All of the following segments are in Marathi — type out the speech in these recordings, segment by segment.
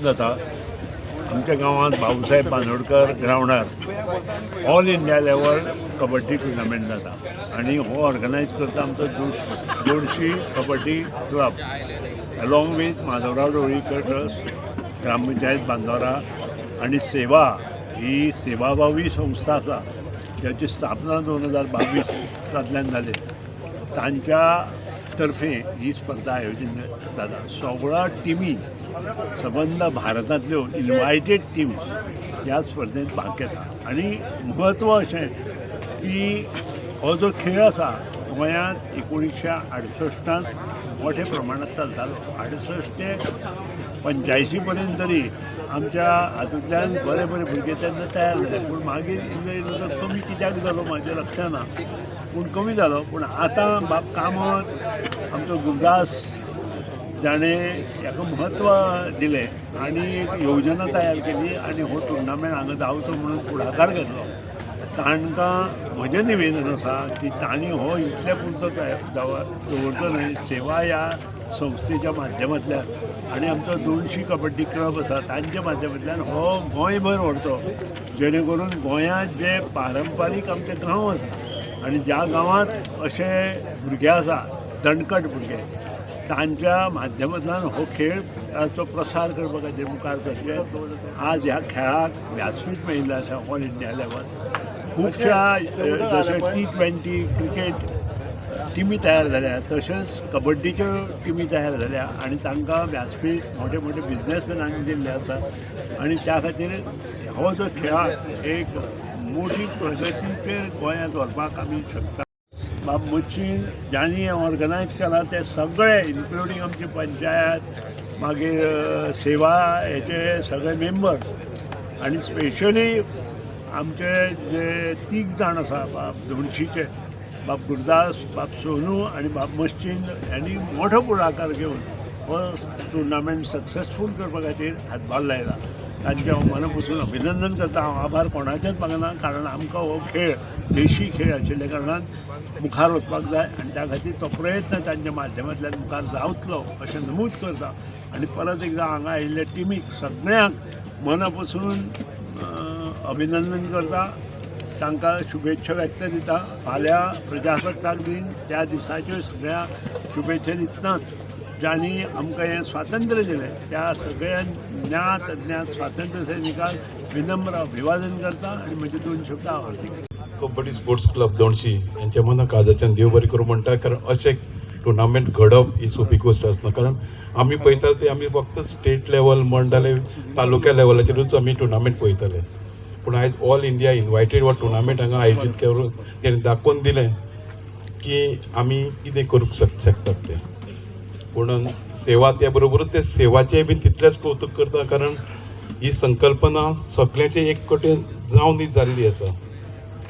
जाता आमच्या गांवांत भाऊसाहेब बांदोडकर ग्रावंडार all India level kabaddi tournament जाता आनी हो ऑर्गनायज करता आमचो जोश जोडशी kabaddi club along with Madhavrao Dolikar trust ग्रामपंचायत बांदोरा आनी सेवा. ही सेवाभावी संस्था आसा ज्याची स्थापना दोन हजार बावीसांतल्यान जाली तांच्या तर्फे ही स्पर्धा आयोजीत जाता सगळ्या टिमी सबंद भारतांतल्यो इन्व्हायटेड टिम्स ह्या स्पर्धेंत भाग घेता आनी म्हत्व अशें की हो जो खेळ आसा गोंयांत एकोणिशे आडसश्टांत मोठ्या प्रमाणांत चलतालो आडसश्ट ते पंच्यायशी पर्यंत तरी आमच्या हातूंतल्यान बरे बरे भुरगे तेन्ना तयार जाले पूण मागीर इल्लो इल्लो तो कमी कित्याक जालो म्हाजें लक्षांत ना पूण कमी जालो पूण आतां बाब कामत आमचो गुरदास ज्याने याचं म्हत्व दिलें आनी एक योजना तयार केली आनी हो टुर्नामेंट हांगा जावचो म्हणून फुडाकार घेतलो. तांकां म्हजें निवेदन आसा की तांणी हो इतले पुरतो दवरचो न्हय सेवा ह्या संस्थेच्या माध्यमांतल्यान आनी आमचो दोनशी कबड्डी क्लब आसा तांच्या माध्यमांतल्यान हो गोंयभर व्हरचो जेणे करून गोंयांत जे पारंपारीक आमचे गांव आसा आनी ज्या गांवांत अशे भुरगे आसा दणकट भुरगे तांच्या माध्यमांतल्यान हो खेळाचो प्रसार करपा खातीर मुखार सरचे आज ह्या खेळाक व्यासपीठ मेळिल्लें आसा ऑल इंडिया लेवल खुबशा जशे टी ट्वेंटी क्रिकेट टिमी तयार जाल्या तशेंच कबड्डीच्यो टिमी तयार जाल्या आनी तांकां व्यासपीठ मोठे मोठे बिझनेसमॅनांनी दिल्ले आसा आनी त्या खातीर हो जो खेळाक एक मोठी प्रगती गोंयांत व्हरपाक आमी शकता. बाब मच्छीन ज्यांनी ऑर्गनायज केला ते सगळे इन्क्लुडींग आमची पंचायत मागीर सेवा हेचे सगळे मेंबर्स आनी स्पेशली आमचे जे तीग जाण आसा बाब दोनशीचे बाब गुरदास बाब सोनू आनी बाब मश्चीन यांनी मोठो पुढाकार घेवन हो टुर्नामेंट सक्सेसफूल करपा खातीर हातभार लायला. तांचे हांव मनापासून अभिनंदन करता. हांव आभार कोणाचेच मागना कारण आमकां हो खेळ देशी खेळ आशिल्ल्या कारणान मुखार वचपाक जाय आनी त्या खातीर तो प्रयत्न तांच्या माध्यमांतल्यान मुखार जावतलो अशें नमूद करता. आनी परत एकदां हांगा आयिल्ल्या टिमीक सगळ्यांक मनापासून अभिनंदन करता. तांकां शुभेच्छा व्यक्त दिता. फाल्यां प्रजासत्ताक दिन त्या दिसाच्यो सगळ्या शुभेच्छा दितनाच ज्यांनी आमकां हें स्वातंत्र्य दिलें त्या सगळ्या ज्ञात अज्ञात स्वातंत्र्य सैनिकांक विनम्र अभिवादन करता आनी म्हजे दोन शब्द आवडटा कबड्डी स्पोर्ट्स क्लब दोणशी यांच्या मनाक काळजाच्यान देव बरें करूं म्हणटा कारण अशें टुर्नामेंट घडप ही सोपी गोश्ट आसना. कारण आमी पळयताले ते आमी फक्त स्टेट लेवल म्हणटाले तालुक्या लेवलाचेरूच आमी टुर्नामेंट पळयताले. पूण आयज ऑल इंडिया इन्वायटेड हो टुर्नामेंट हांगा आयोजीत करून तेणें दाखोवन दिलें की आमी कितें करूंक शक शकतात ते. पूण सेवा त्याबरोबरच ते सेवाचें बीन तितलेंच कौतुक करता कारण ही संकल्पना सगळ्यांचे एक कटेन जावन जाल्ली आसा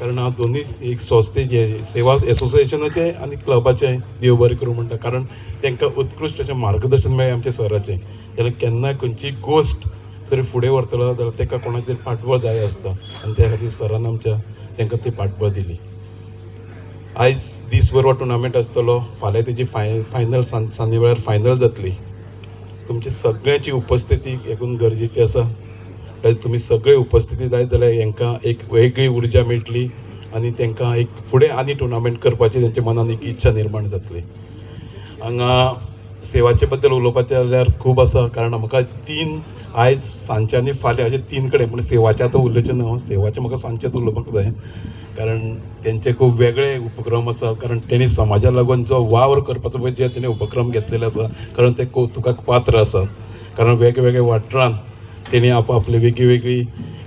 कारण हांव दोनी एक संस्थेचे सेवा एसोसिएशनाचे आनी क्लबाचे देव बरें करूं म्हणटा कारण तांकां उत्कृश्ट अशें मार्गदर्शन मेळ्ळें आमच्या सराचें जाल्यार केन्नाय खंयची गोश्ट तरी फुडें व्हरतलो जाल्यार ताका कोणाक तरी पाठबळ जाय आसता आनी त्या खातीर सरान आमच्या तांकां ती पाठबळ दिली. आयज दीस भर हो टुर्नामेंट आसतलो फाल्यां तेजी फाय फायनल सांजे वेळार फायनल जातली. तुमची सगळ्यांची उपस्थिती एकूण गरजेची आसा कारण तुमी सगळे उपस्थिती जायत जाल्यार हांकां एक वेगळी उर्जा मेळटली आनी तांकां एक फुडें आनी टुर्नामेंट करपाची तेंच्या मनान एक इच्छा निर्माण जातली. हांगा सेवाचे बद्दल उलोवपाचें जाल्यार खूब आसा कारण म्हाका तीन आयज सांजचे आनी फाल्यां अशें तीन कडेन पूण म्हणजे सेवाचें आतां उलोवचें ना हांव सेवाचें म्हाका सांजचेंच उलोवपाक जाय. कारण तेंचे खूब वेगळे उपक्रम आसा कारण तेणी समाजा लागून जो वावर करपाचो पळय म्हणजे जे त्यांनी उपक्रम घेतलेले आसा कारण ते कौतुकाक पात्र आसा कारण वेगवेगळ्या वाठारांत तेणी आपआपली वेगळी वेगळी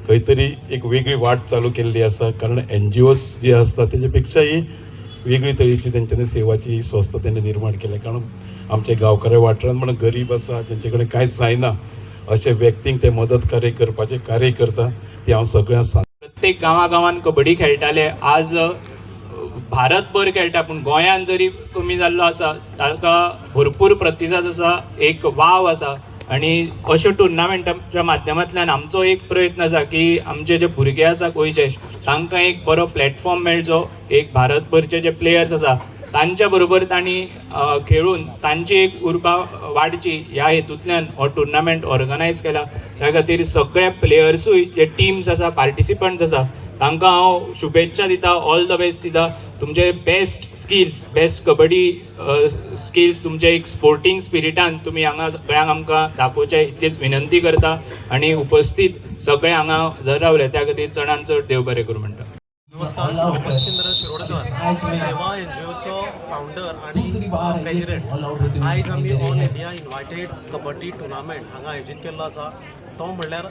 खंय तरी एक वेगळी वाट चालू केल्ली आसा कारण एन जी ओज जे आसता तेजे वेगळी तरेची तेंच्यांनी सेवाची ही संस्था निर्माण केल्या कारण आमचे गांवकारे वाठारांत म्हणून गरीब आसा तेंचे कडेन कांयच जायना अशे व्यक्तींक ते मदत कार्य करपाचें कार्य करता ते हांव सगळ्यांक सांग प्रत्येक गांवागांवान कबड्डी खेळटाले. आज भारतभर खेळटा पूण गोंयांत जरी कमी जाल्लो आसा ताका भरपूर प्रतिसाद आसा एक वाव आसा. आनी अश्यो टुर्नामेंटाच्या माध्यमांतल्यान आमचो एक प्रयत्न आसा की आमचे जे भुरगे आसा गोंयचे तांकां एक बरो प्लॅटफॉर्म मेळचो. एक भारतभरचे जे प्लेयर्स आसा तांच्या बरोबर तांणी खेळून तांची एक उर्बा वाडची ह्या हेतूंतल्यान हो टुर्नामेंट ऑर्गनायज केला. त्या खातीर सगळे प्लेयर्सूय जे टिम्स आसा पार्टिसिपंट्स आसा तांकां हांव शुभेच्छा दिता ऑल द बेस्ट दिता. तुमचे best skills best kabaddi skills तुमचे एक स्पोर्टिंग स्पिरिटान तुमी हांगा सगळ्यांक आमकां दाखोवचे इतलीच विनंती करता. आनी उपस्थित सगळे हांगा जर रावले त्या खातीर चडान चड देव बरें करूं म्हणटा. नमस्कार सेवा फावंडर आनी प्रेजिडेंट आयज आमी all India invited kabaddi tournament हांगा आयोजीत केल्लो आसा तो म्हणल्यार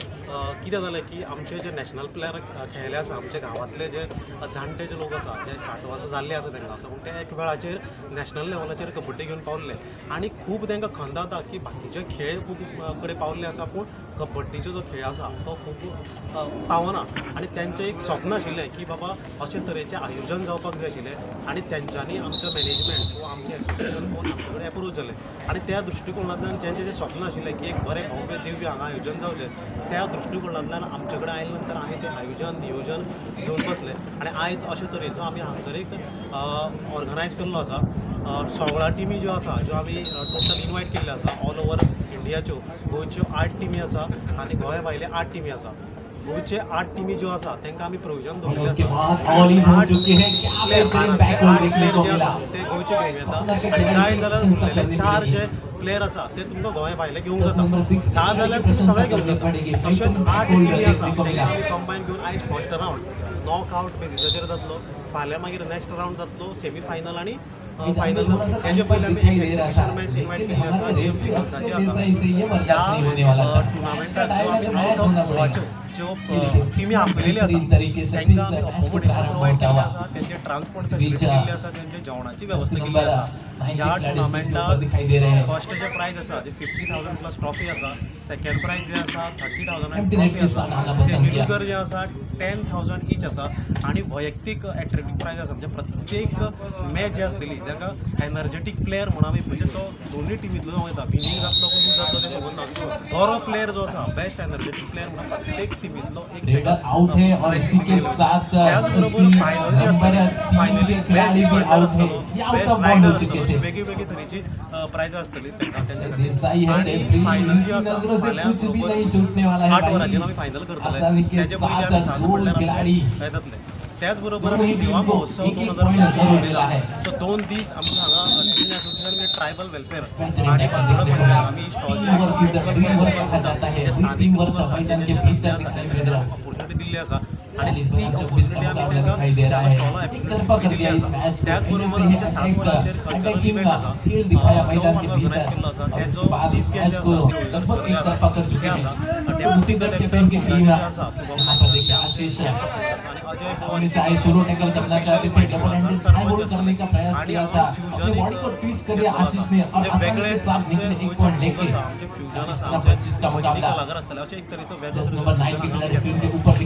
कितें जालें की आमचे जे नॅशनल प्लेयर खेळले आसा आमचे गांवांतले जे जाणटे जे लोक आसा जे साठ वर्सां जाल्ले आसा तांकां पूण ते एक वेळाचेर नॅशनल लेवलाचेर कबड्डी घेवन पावल्ले आनी खूब तांकां खंत जाता की बाकीचे खेळ खूब कडेन पावल्ले आसा पूण कबड्डीचो जो खेळ आसा तो खूब पावना. आनी तेंचें एक स्वप्न आशिल्लें की बाबा अशे तरेचें आयोजन जावपाक जाय आशिल्लें आनी तेंच्यांनी आमचें मॅनेजमेंट वा आमचें एसोसिएशन कोण आमचे कडेन एप्रोच जालें आनी त्या दृश्टिकोनांतल्यान जेंचें जें स्वप्न आशिल्लें की एक बरें भव्य दिव्य हांगा आयोजन जावचें त्या दृश्टिकोनांतल्यान आमचे कडेन आयले नंतर आमी तें आयोजन नियोजन घेवन बसलें. आनी आयज अशे तरेचो आमी हांगसर एक ऑर्गनायज केल्लो आसा सोळा टिमी ज्यो आसा ज्यो आमी टोटल इन्वायट केल्ल्यो आसा ऑल ओवर इंडियाच्यो गोंयच्यो आठ टिमी आसा आनी गोंया भायले आठ टिमी आसा गोंयचे आठ टिमी ज्यो आसा तांकां आमी प्रोविजन आसा आठ को जे आसा ते गोंयचे घेवन येता आनी जाय जाल्यार उरलेले चार जे प्लेयर आसा ते तुमकां गोंया भायले घेवंक जाता धा जाल्यार तुमी सगळे घेवंक जाता तशेंच आठ टिमी आसा तांकां आमी कंबायन घेवन आयज फर्स्ट रावंड नॉक आवट बेसिसाचेर जातलो फाल्यां मागीर नेक्स्ट रावंड जातलो सेमी फायनल आनी फायनल तेजे पयलीं आमी एक मॅच इन्वायट केल्ली आसा जी आमची गोंयची आसा ह्या टुर्नामेंटाक जो आमी आवट ऑफ गोवाच्यो ज्यो टिमी आपलेल्यो आसा तांकां आमी अकोमोडेशन प्रोवायड केल्लें आसा तेंचे ट्रान्सपोर्ट फॅसिलिटी दिल्ली आसा तेंचे जेवणाची वेवस्था केल्ली आसा ह्या टुर्नामेंटाक फर्स्ट जे प्रायज आसा जे फिफ्टी थावजंड प्लस ट्रॉफी आसा सेकंड प्रायज जे आसा थर्टी थावजंड ट्रॉफी आसा सेमी लुजर जे आसा टेन थावजंड ईच आसा आनी वैयक्तीक एट्रेक्टीव प्रायज आसा म्हणजे प्रत्येक मॅच जी आसतली जाका एनर्जेटीक प्लेयर म्हणून आमी म्हणजे तो दोनूय टिमींतलो जावं येता विनींग जातलो कोण लूज जातलो तें खबर ना बरो प्लेयर जो आसा बेस्ट एनर्जेटीक प्लेयर म्हणून प्रत्येक टिमींतलो एक त्याचबरोबर इसी फायनल जी नंबर आसतली फायनली बेस्ट है आउट बेस्ट रायडर वेगळी वेगळी तरेची प्रायजां आसतली तांकां तेंच्या खातीर आणि फायनल जी आसा फाल्यां बरोबर आठ वरांचेर आमी फायनल करतले तेजे पयलीं आमी सात म्हणल्यार खिलाडी आमचे येतातले त्याच बरोबर दोन्ही आमी सेवा टीम को महोत्सव एक दोन एक हजार point जरूर पंचवीस दिला है. सो दोन दीस आमच्या हांगा इंडियन असोसिएशन ट्रायबल वेलफेअर बेहतरीन आणि टैकल बांदोडा देखने को पंचायत मिला आम्ही stall team work is a team work कहा जाता है टीम वर्क का मैदान के भीतर दिखाई दे रहा है ऑपॉर्च्युनिटी दिल्ली आसा आणि चालीस ती दोन छब्बीस का ऑपॉर्च्युनिटी आमी मुकाबला तांकां दिखाई दे रहा है स्टॉला एक तरफा कर दिया इस मैच को त्याचबरोबर इनमें आमच्या से सात एक वरांचेर कल्चरल अटैकिंग इव्हेंट आसा खेल दिखाया अ, मैदान तो के आमी भीतर ऑर्गनायज केल्लो आसा और तेजो उसके बाद चीफ इस गेस्ट मैच जे को आसा लगभग एक तरफा कर अपनी साइड शुरू टैकल करना चाहते थे डबल हैंडेड हाई होल्ड करने का प्रयास किया था अपने बॉडी को ट्विस्ट कर आशीष ने और आसानी के साथ निकले एक पॉइंट लेके फ्युजन आसा पच्चीस का मुकाबला दस नंबर नाइन के खिलाड़ी स्क्रीन के ऊपर